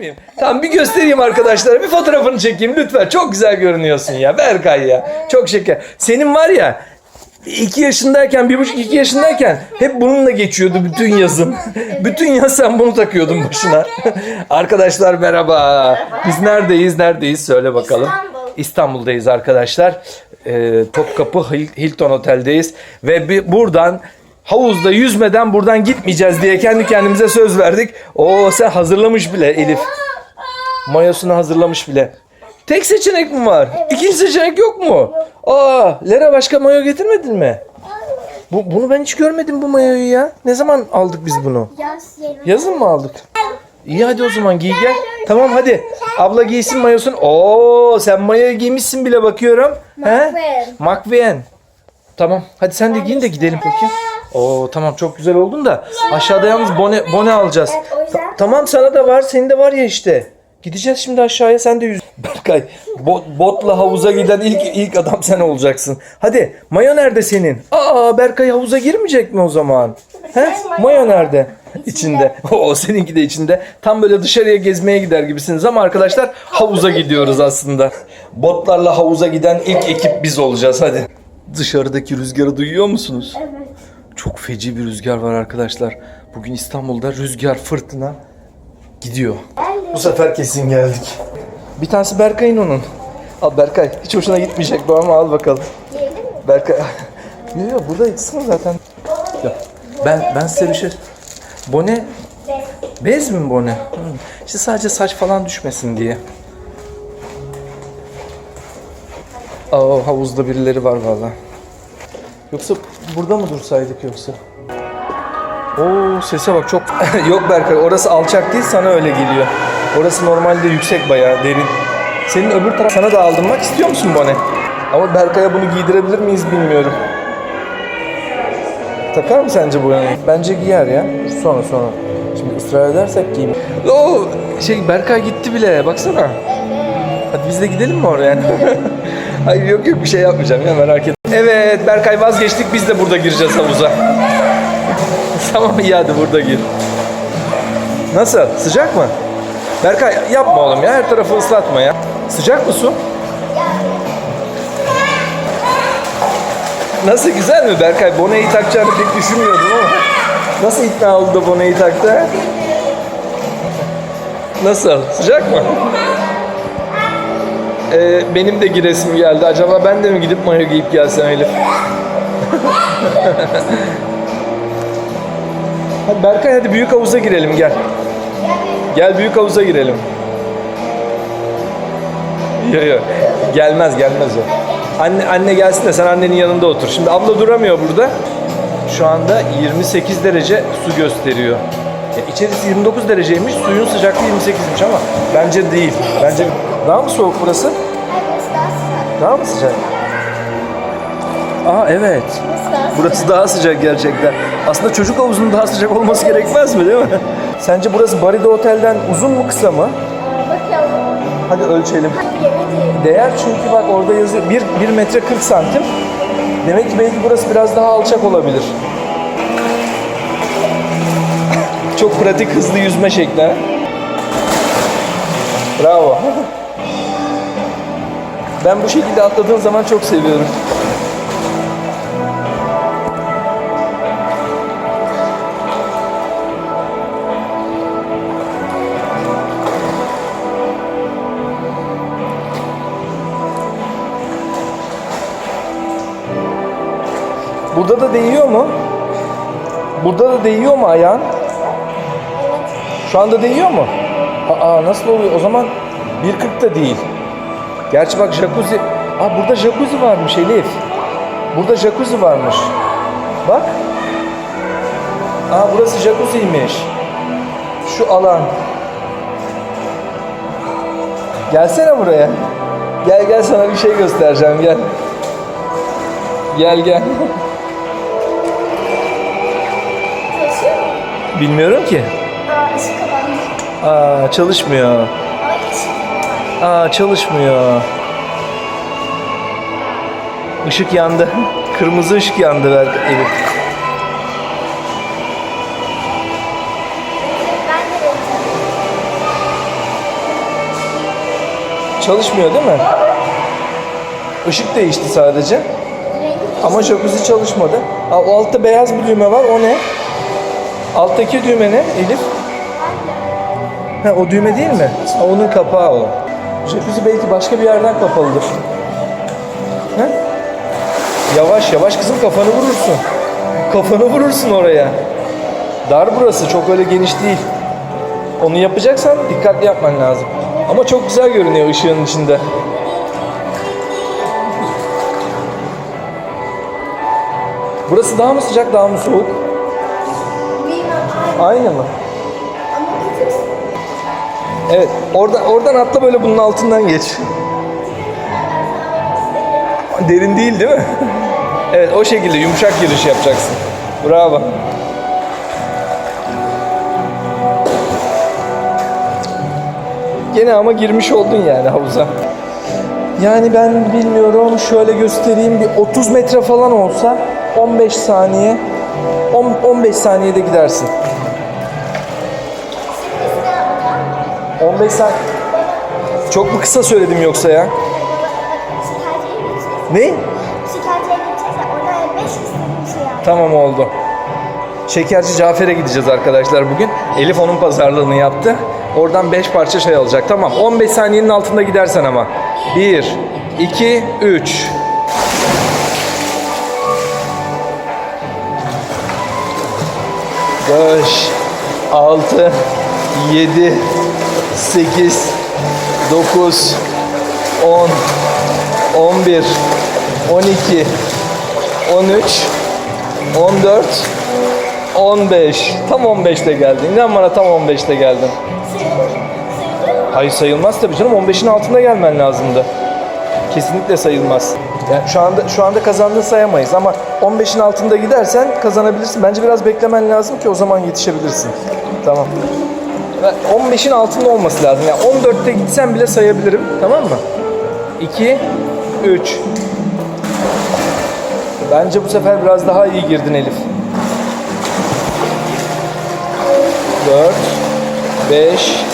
miyim? Tamam bir göstereyim arkadaşlara. Bir fotoğrafını çekeyim lütfen. Çok güzel görünüyorsun ya. Berkay ya. Çok şeker. Senin var ya 2 yaşındayken, bir buçuk iki yaşındayken hep bununla geçiyordu bütün yazım. bütün yaz sen bunu takıyordun başına. Arkadaşlar merhaba. Biz neredeyiz, neredeyiz söyle bakalım. İstanbul. İstanbul'dayız arkadaşlar. Ee, Topkapı Hil- Hilton Otel'deyiz. Ve bir, buradan havuzda yüzmeden buradan gitmeyeceğiz diye kendi kendimize söz verdik. Oo sen hazırlamış bile Elif. Mayosunu hazırlamış bile. Tek seçenek mi var? İkinci seçenek yok mu? Aa, Lera başka mayo getirmedin mi? Bu, bunu ben hiç görmedim bu mayoyu ya. Ne zaman aldık biz bunu? Yazın mı aldık? İyi hadi o zaman giy gel. Tamam hadi. Abla giysin mayosunu. Oo sen mayoyu giymişsin bile bakıyorum. McQueen. McQueen. Tamam. Hadi sen de giyin de gidelim bakayım. Oo tamam çok güzel oldun da aşağıda yalnız bone bone alacağız. Evet, o yüzden- Ta- tamam sana da var, senin de var ya işte. Gideceğiz şimdi aşağıya sen de yüz. Berkay bot, botla havuza giden ilk ilk adam sen olacaksın. Hadi mayo nerede senin? Aa Berkay havuza girmeyecek mi o zaman? He? Mayo nerede? İçinde. O seninki de içinde. Tam böyle dışarıya gezmeye gider gibisiniz ama arkadaşlar havuza gidiyoruz aslında. Botlarla havuza giden ilk ekip biz olacağız hadi. Dışarıdaki rüzgarı duyuyor musunuz? Evet. Çok feci bir rüzgar var arkadaşlar. Bugün İstanbul'da rüzgar fırtına gidiyor. Bu sefer kesin geldik. Bir tanesi Berkay'ın onun. Al Berkay. Hiç hoşuna gitmeyecek bu ama al bakalım. Berkay. Yok yok burada yıksın zaten. Ya, ben ben size bir şey... Bone Bez mi bu ne? Hı. İşte sadece saç falan düşmesin diye. Aa havuzda birileri var valla. Yoksa burada mı dursaydık yoksa? Oo sese bak çok... Yok Berkay orası alçak değil sana öyle geliyor. Orası normalde yüksek bayağı derin. Senin öbür taraf sana da aldırmak istiyor musun Bone? Ama Berkay'a bunu giydirebilir miyiz bilmiyorum. Takar mı sence bu yani? Bence giyer ya. Sonra sonra. Şimdi ısrar edersek giyeyim. Oo şey Berkay gitti bile baksana. Hadi biz de gidelim mi oraya? Hayır yok yok bir şey yapmayacağım ya merak etme. Evet Berkay vazgeçtik biz de burada gireceğiz havuza. tamam iyi hadi burada gir. Nasıl? Sıcak mı? Berkay yapma oğlum ya her tarafı ıslatma ya. Sıcak mı su? Nasıl güzel mi Berkay? Boneyi takacağını pek düşünmüyordum ama. Nasıl ikna oldu boneyi taktı? Nasıl? Sıcak mı? Ee, benim de giresim geldi. Acaba ben de mi gidip mayo giyip gelsem Elif? hadi Berkay hadi büyük havuza girelim gel. Gel büyük havuza girelim. Yok yok. Gelmez gelmez o. Anne, anne gelsin de sen annenin yanında otur. Şimdi abla duramıyor burada. Şu anda 28 derece su gösteriyor. Ya içerisi 29 dereceymiş, suyun sıcaklığı 28'miş ama bence değil. Bence daha mı soğuk burası? daha sıcak. Daha mı sıcak? Aa evet. Burası daha sıcak. Burası daha sıcak gerçekten. Aslında çocuk havuzunun daha sıcak olması gerekmez mi değil mi? Sence burası Baride Otel'den uzun mu kısa mı? Bakalım. Hadi ölçelim. Değer çünkü bak orada yazıyor 1, 1 metre 40 santim. Demek ki belki burası biraz daha alçak olabilir. Çok pratik hızlı yüzme şekli. Bravo. Ben bu şekilde atladığım zaman çok seviyorum. Burada da değiyor mu? Burada da değiyor mu ayağın? Şu anda değiyor mu? Aa nasıl oluyor? O zaman 1.40 da değil. Gerçi bak jacuzzi... Aa burada jacuzzi varmış Elif. Burada jacuzzi varmış. Bak. Aa burası jacuzzi'ymiş. Şu alan. Gelsene buraya. Gel gel sana bir şey göstereceğim gel. Gel gel. Bilmiyorum ki. Aa çalışmıyor. Aa çalışmıyor. Işık yandı. Kırmızı ışık yandı Elif. Vereceğim. Çalışmıyor değil mi? Işık değişti sadece. Ama jacuzzi çalışmadı. Aa, o altta beyaz bir düğme var. O ne? Alttaki düğme ne Elif? Ha, o düğme değil mi? Ha, onun kapağı o. Jacuzzi belki başka bir yerden kapalıdır. Ha? Yavaş yavaş kızım kafanı vurursun. Kafanı vurursun oraya. Dar burası çok öyle geniş değil. Onu yapacaksan dikkatli yapman lazım. Ama çok güzel görünüyor ışığın içinde. Burası daha mı sıcak daha mı soğuk? Aynı mı? Evet. Oradan oradan atla böyle bunun altından geç. Derin değil değil mi? evet o şekilde yumuşak giriş yapacaksın. Bravo. Gene ama girmiş oldun yani havuza. Yani ben bilmiyorum şöyle göstereyim bir 30 metre falan olsa 15 saniye 10 15 saniyede gidersin. 15 saniye. Çok mu kısa söyledim yoksa ya? Ne? Şikayetçiye gideceğiz ya. Orada 5 istediğim yaptım. Tamam oldu. Şekerci Cafer'e gideceğiz arkadaşlar bugün. Elif onun pazarlığını yaptı. Oradan 5 parça şey alacak. Tamam 15 saniyenin altında gidersen ama. 1, 2, 3. Beş, altı, yedi, sekiz, dokuz, on, on bir, on iki, on üç, 14 15 tam 15'te geldin. İnan bana tam 15'te geldin. Hayır sayılmaz tabii canım. 15'in altında gelmen lazımdı. Kesinlikle sayılmaz. Yani şu anda şu anda kazandığını sayamayız ama 15'in altında gidersen kazanabilirsin. Bence biraz beklemen lazım ki o zaman yetişebilirsin. Tamam. Ve 15'in altında olması lazım. Yani 14'te gitsen bile sayabilirim. Tamam mı? 2 3 Bence bu sefer biraz daha iyi girdin Elif. 4 5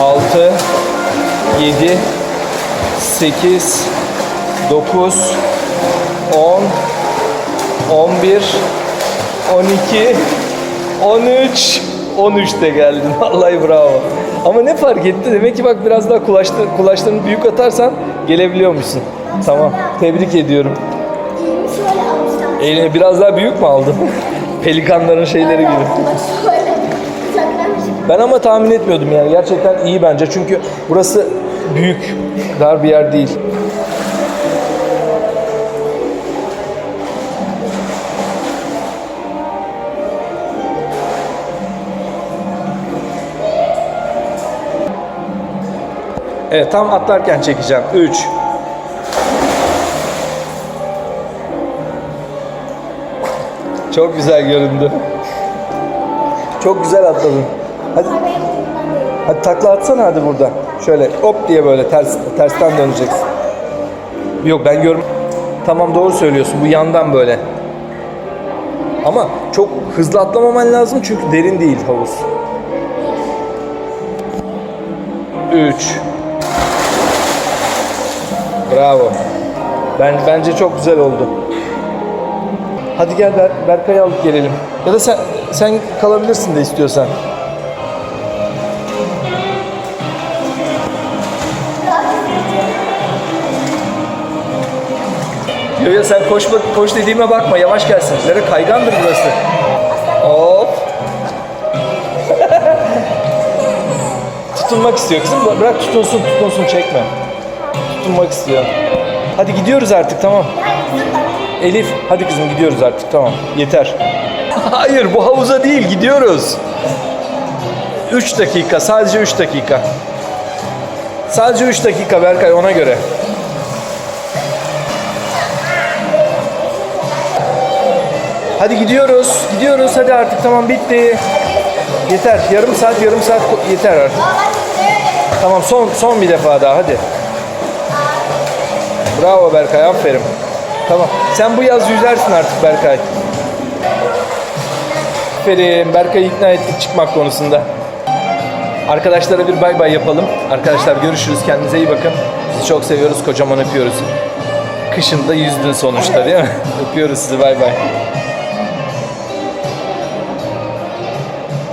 6 7 8 9 10 11 12 13 13'te geldin. Vallahi bravo. Ama ne fark etti? Demek ki bak biraz daha kulaçlar, kulaçlarını büyük atarsan gelebiliyormuşsun. Tamam. Tebrik ediyorum. İyiymiş şöyle almışlar. Eline biraz daha büyük mü aldın? Pelikanların şeyleri gibi. Ben ama tahmin etmiyordum yani. Gerçekten iyi bence. Çünkü burası büyük, dar bir yer değil. Evet tam atlarken çekeceğim. 3 Çok güzel göründü. Çok güzel atladın. Hadi, hadi takla atsana hadi burada. Şöyle hop diye böyle ters tersten döneceksin. Yok ben görm. Tamam doğru söylüyorsun. Bu yandan böyle. Ama çok hızlı atlamaman lazım çünkü derin değil havuz. 3 Bravo. Ben bence çok güzel oldu. Hadi gel Ber Berkay'ı alıp gelelim. Ya da sen sen kalabilirsin de istiyorsan. Yo yo sen koş koş dediğime bakma yavaş gelsin. Zere kaygandır burası. Hop. Tutunmak istiyor kızım. Bırak tutunsun tutunsun çekme. Tutunmak istiyor. Hadi gidiyoruz artık tamam. Elif hadi kızım gidiyoruz artık tamam. Yeter. Hayır bu havuza değil gidiyoruz. 3 dakika sadece 3 dakika. Sadece 3 dakika Berkay ona göre. Hadi gidiyoruz. Gidiyoruz hadi artık tamam bitti. Yeter. Yarım saat yarım saat yeter artık. Tamam son son bir defa daha hadi. Bravo Berkay aferin. Tamam. Sen bu yaz yüzersin artık Berkay. Aferin. Berkay'ı ikna ettik çıkmak konusunda. Arkadaşlara bir bay bay yapalım. Arkadaşlar görüşürüz. Kendinize iyi bakın. Sizi çok seviyoruz. Kocaman öpüyoruz. Kışın da yüzdün sonuçta değil mi? öpüyoruz sizi. Bay bay.